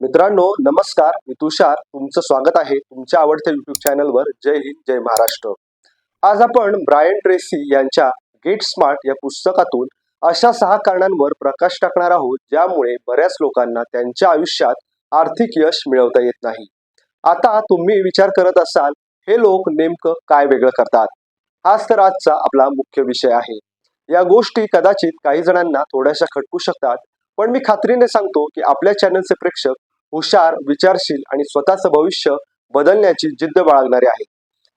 मित्रांनो नमस्कार. मी तुषार. तुमचं स्वागत आहे तुमच्या आवडत्या युट्यूब चॅनलवर जय हिंद जय महाराष्ट्र. आज आपण ब्रायन ट्रेसी यांच्या गेट स्मार्ट या पुस्तकातून अशा सहा कारणांवर प्रकाश टाकणार आहोत ज्यामुळे बऱ्याच लोकांना त्यांच्या आयुष्यात आर्थिक यश मिळवता येत नाही. आता तुम्ही विचार करत असाल हे लोक नेमकं काय वेगळं करतात? हाच तर आजचा आपला मुख्य विषय आहे. या गोष्टी कदाचित काही जणांना थोड्याशा खटकू शकतात पण मी खात्रीने सांगतो की आपल्या चॅनलचे प्रेक्षक हुशार विचारशील आणि स्वतःचं भविष्य बदलण्याची जिद्द बाळगणारे आहेत.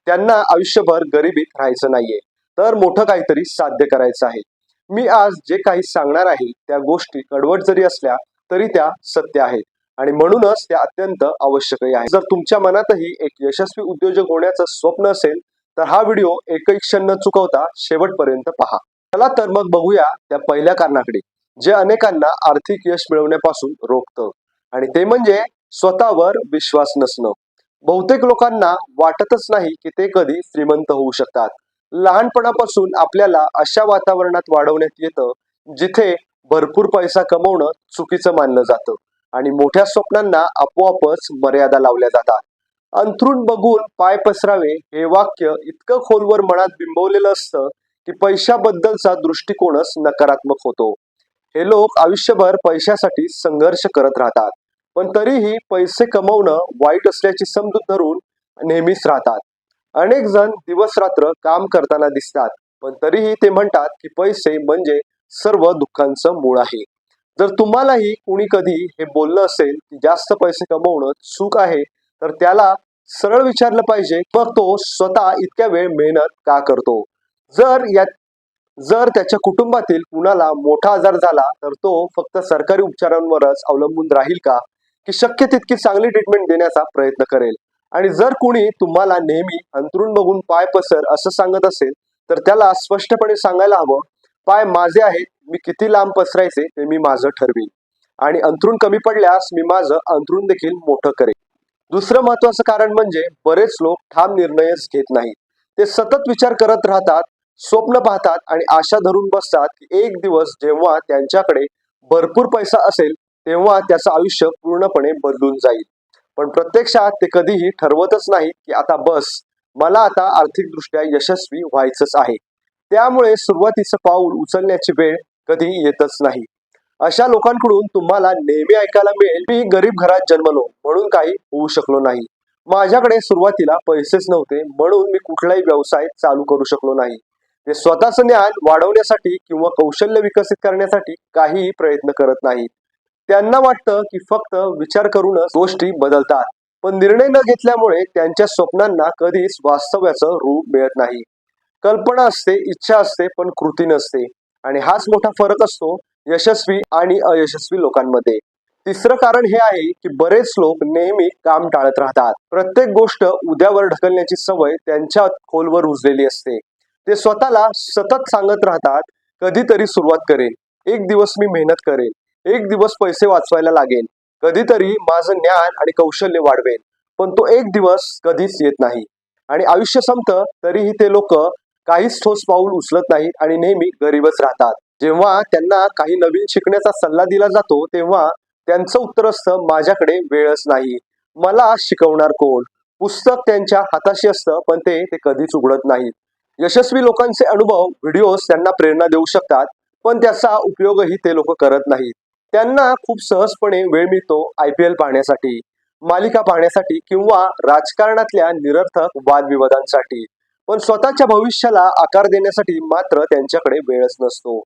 त्यांना आयुष्यभर गरिबीत राहायचं नाहीये. तर मोठं काहीतरी साध्य करायचं आहे. मी आज जे काही सांगणार आहे त्या गोष्टी कडवट जरी असल्या तरी त्या सत्य आहेत. आणि म्हणूनच त्या अत्यंत आवश्यकही आहे जर तुमच्या मनातही एक यशस्वी उद्योजक होण्याचं स्वप्न असेल तर हा व्हिडिओ एकही क्षण न चुकवता शेवटपर्यंत पहा. चला तर मग बघूया त्या पहिल्या कारणाकडे जे अनेकांना आर्थिक यश मिळवण्यापासून रोखतं. आणि ते म्हणजे स्वतःवर विश्वास नसणं. बहुतेक लोकांना वाटतच नाही की ते कधी श्रीमंत होऊ शकतात. लहानपणापासून आपल्याला अशा वातावरणात वाढवण्यात येतं जिथे भरपूर पैसा कमवणं चुकीचं मानलं जातं आणि मोठ्या स्वप्नांना आपोआपच मर्यादा लावल्या जातात. अंथरूण बघून पाय पसरावे हे वाक्य इतकं खोलवर मनात बिंबवलेलं असतं की पैशाबद्दलचा दृष्टिकोनच नकारात्मक होतो. हे लोक आयुष्यभर पैशासाठी संघर्ष करत राहतात. पण तरीही पैसे कमवणं वाईट असल्याची समजूत धरून नेहमीच राहतात. अनेक जण दिवस रात्र काम करताना दिसतात पण तरीही ते म्हणतात की पैसे म्हणजे सर्व दुःखांचं मूळ आहे. जर तुम्हालाही कुणी कधी हे बोललं असेल की जास्त पैसे कमवणं चूक आहे तर त्याला सरळ विचारलं पाहिजे मग तो स्वतः इतक्या वेळ मेहनत का करतो? जर या जर त्याच्या कुटुंबातील कुणाला मोठा आजार झाला तर तो फक्त सरकारी उपचारांवरच अवलंबून राहील का? की शक्य तितकी चांगली ट्रीटमेंट देण्याचा प्रयत्न करेल. आणि जर कुणी तुम्हाला नेहमी अंतरून बघून पाय पसर असं सांगत असेल तर त्याला स्पष्टपणे सांगायला हवं पाय माझे आहेत मी किती लांब पसरायचे ते मी माझं ठरवीन. आणि अंथरूण कमी पडल्यास मी माझं अंथरूण देखील मोठं करेन. दुसरं महत्वाचं कारण म्हणजे बरेच लोक ठाम निर्णयच घेत नाहीत. ते सतत विचार करत राहतात स्वप्न पाहतात आणि आशा धरून बसतात की एक दिवस जेव्हा त्यांच्याकडे भरपूर पैसा असेल तेव्हा त्याचं आयुष्य पूर्णपणे बदलून जाईल. पण प्रत्यक्षात ते कधीही ठरवतच नाही की आता बस मला आता आर्थिकदृष्ट्या यशस्वी व्हायचंच आहे. त्यामुळे सुरुवातीचं पाऊल उचलण्याची वेळ कधी येतच नाही. अशा लोकांकडून तुम्हाला नेहमी ऐकायला मिळेल मी गरीब घरात जन्मलो म्हणून काही होऊ शकलो नाही. माझ्याकडे सुरुवातीला पैसेच नव्हते म्हणून मी कुठलाही व्यवसाय चालू करू शकलो नाही. ते स्वतःचं ज्ञान वाढवण्यासाठी किंवा कौशल्य विकसित करण्यासाठी काहीही प्रयत्न करत नाहीत. त्यांना वाटतं की फक्त विचार करूनच गोष्टी बदलतात. पण निर्णय न घेतल्यामुळे त्यांच्या स्वप्नांना कधीच वास्तव्याचं रूप मिळत नाही. कल्पना असते इच्छा असते पण कृती नसते. आणि हाच मोठा फरक असतो यशस्वी आणि अयशस्वी लोकांमध्ये. तिसरं कारण हे आहे की बरेच लोक नेहमी काम टाळत राहतात. प्रत्येक गोष्ट उद्यावर ढकलण्याची सवय त्यांच्या खोलवर रुजलेली असते. ते स्वतःला सतत सांगत राहतात कधीतरी सुरुवात करेन एक दिवस मी मेहनत करेन एक दिवस पैसे वाचवायला लागेल. कधीतरी माझं ज्ञान आणि कौशल्य वाढवेल. पण तो एक दिवस कधीच येत नाही. आणि आयुष्य संपतं तरीही ते लोक काहीच ठोस पाऊल उचलत नाहीत आणि नेहमी गरीबच राहतात. जेव्हा त्यांना काही नवीन शिकण्याचा सल्ला दिला जातो तेव्हा त्यांचं उत्तर असतं माझ्याकडे वेळच नाही. मला शिकवणार कोण? पुस्तक त्यांच्या हाताशी असतं पण ते ते कधीच उघडत नाहीत. यशस्वी लोकांचे अनुभव व्हिडिओज त्यांना प्रेरणा देऊ शकतात पण त्याचा उपयोगही ते लोक करत नाहीत. त्यांना खूप सहजपणे वेळ मिळतो आय पी एल पाहण्यासाठी मालिका पाहण्यासाठी किंवा राजकारणातल्या निरर्थक वादविवादांसाठी. पण स्वतःच्या भविष्याला आकार देण्यासाठी मात्र त्यांच्याकडे वेळच नसतो.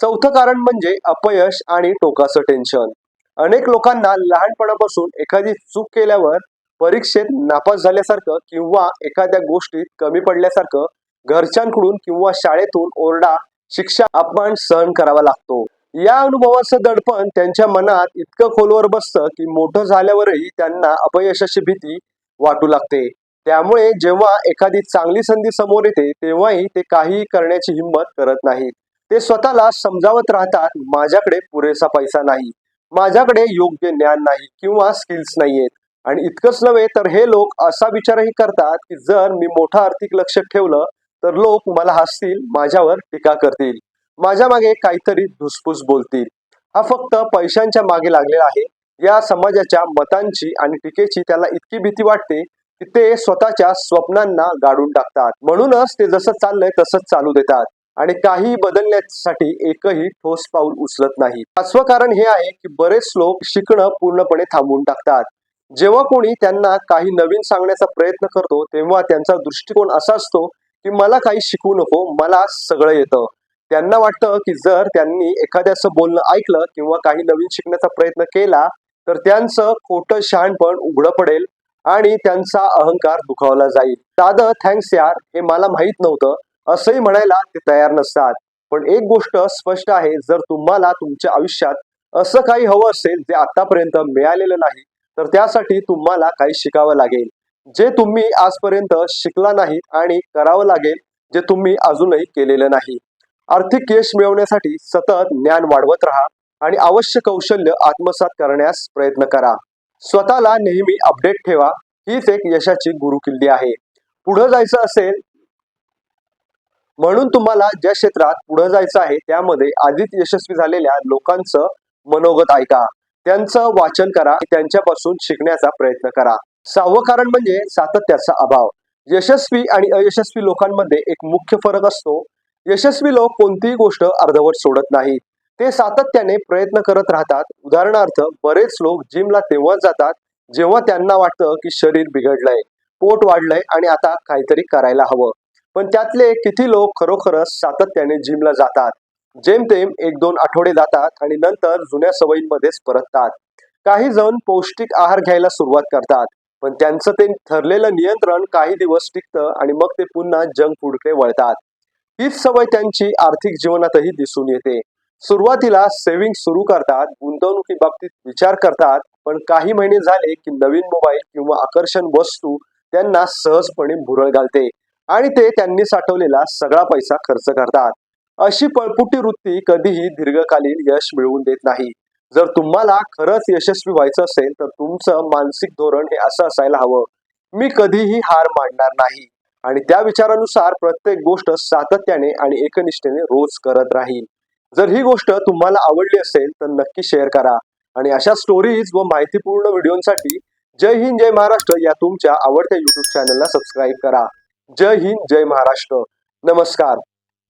चौथं कारण म्हणजे अपयश आणि टोकाचं टेन्शन अनेक लोकांना लहानपणापासून एखादी चूक केल्यावर परीक्षेत नापास झाल्यासारखं किंवा एखाद्या गोष्टीत कमी पडल्यासारखं घरच्यांकडून किंवा शाळेतून ओरडा शिक्षा अपमान सहन करावा लागतो. या अनुभवाचं दडपण त्यांच्या मनात इतकं खोलवर बसतं की मोठं झाल्यावरही त्यांना अपयशाची भीती वाटू लागते. त्यामुळे जेव्हा एखादी चांगली संधी समोर येते तेव्हाही ते काही करण्याची हिंमत करत नाहीत. ते स्वतःला समजावत राहतात माझ्याकडे पुरेसा पैसा नाही. माझ्याकडे योग्य ज्ञान नाही किंवा स्किल्स नाहीयेत. आणि इतकंच नव्हे तर हे लोक असा विचारही करतात की जर मी मोठं आर्थिक लक्ष ठेवलं तर लोक मला हसतील माझ्यावर टीका करतील. माझ्या मागे काहीतरी धुसफूस बोलतील. हा फक्त पैशांच्या मागे लागलेला आहे. या समाजाच्या मतांची आणि टीकेची त्याला इतकी भीती वाटते की ते स्वतःच्या स्वप्नांना गाडून टाकतात. म्हणूनच ते जसं चाललंय तसंच चालू देतात. आणि काही बदलण्यासाठी एकही ठोस पाऊल उचलत नाही. पाचवं कारण हे आहे की बरेच लोक शिकणं पूर्णपणे थांबवून टाकतात. जेव्हा कोणी त्यांना काही नवीन सांगण्याचा प्रयत्न करतो तेव्हा त्यांचा दृष्टिकोन असा असतो की मला काही शिकवू नको मला सगळं येतं. त्यांना वाटतं की जर त्यांनी एखाद्याचं बोलणं ऐकलं किंवा काही नवीन शिकण्याचा प्रयत्न केला तर त्यांचं खोटं शहाणपण उघडं पडेल आणि त्यांचा अहंकार दुखावला जाईल. दादा थँक्स यार. हे मला माहीत नव्हतं. असंही म्हणायला ते तयार नसतात. पण एक गोष्ट स्पष्ट आहे. जर तुम्हाला तुमच्या आयुष्यात असं काही हवं असेल जे आतापर्यंत मिळालेलं नाही तर त्यासाठी तुम्हाला काही शिकावं लागेल. जे तुम्ही आजपर्यंत शिकला नाही आणि करावं लागेल जे तुम्ही अजूनही केलेलं नाही. आर्थिक यश मिळवण्यासाठी सतत ज्ञान वाढवत राहा आणि आवश्यक कौशल्य आत्मसात करण्यास प्रयत्न करा. स्वतःला नेहमी अपडेट ठेवा हीच एक यशाची गुरुकिल्ली आहे. पुढे जायचं असेल म्हणून तुम्हाला ज्या क्षेत्रात पुढे जायचं आहे त्यामध्ये आधीच यशस्वी झालेल्या लोकांचं मनोगत ऐका. त्यांचं वाचन करा त्यांच्यापासून शिकण्याचा प्रयत्न करा. सहावं कारण म्हणजे सातत्याचा अभाव. यशस्वी आणि अयशस्वी लोकांमध्ये एक मुख्य फरक असतो यशस्वी लोक कोणतीही गोष्ट अर्धवट सोडत नाहीत. ते सातत्याने प्रयत्न करत राहतात. उदाहरणार्थ बरेच लोक जिमला तेव्हाच जातात जेव्हा त्यांना वाटतं की शरीर बिघडलंय पोट वाढलंय आणि आता काहीतरी करायला हवं. पण त्यातले किती लोक खरोखरच सातत्याने जिमला जातात? जेमतेम एक दोन आठवडे जातात आणि नंतर जुन्या सवयींमध्येच परततात. काही जण पौष्टिक आहार घ्यायला सुरुवात करतात पण त्यांचं ते ठरलेलं नियंत्रण काही दिवस टिकतं आणि मग ते पुन्हा जंक फूडकडे वळतात. हीच सवय त्यांची आर्थिक जीवनातही दिसून येते. सुरुवातीला सेव्हिंग सुरू करतात गुंतवणुकी बाबतीत विचार करतात पण काही महिने झाले की नवीन मोबाईल किंवा आकर्षण वस्तू त्यांना सहजपणे भुरळ घालते आणि ते त्यांनी साठवलेला सगळा पैसा खर्च करतात. अशी पळपुटी वृत्ती कधीही दीर्घकालीन यश मिळवून देत नाही. जर तुम्हाला खरंच यशस्वी व्हायचं असेल तर तुमचं मानसिक धोरण हे असं असायला हवं. मी कधीही हार मानणार नाही. आणि त्या विचारानुसार प्रत्येक गोष्ट सातत्याने आणि एकनिष्ठेने रोज करत राहील. जर ही गोष्ट तुम्हाला आवडली असेल तर नक्की शेअर करा. आणि अशा स्टोरीज व माहितीपूर्ण व्हिडिओसाठी जय हिंद जय महाराष्ट्र या तुमच्या आवडत्या युट्यूब चॅनलला सबस्क्राईब करा. जय हिंद जय महाराष्ट्र. नमस्कार.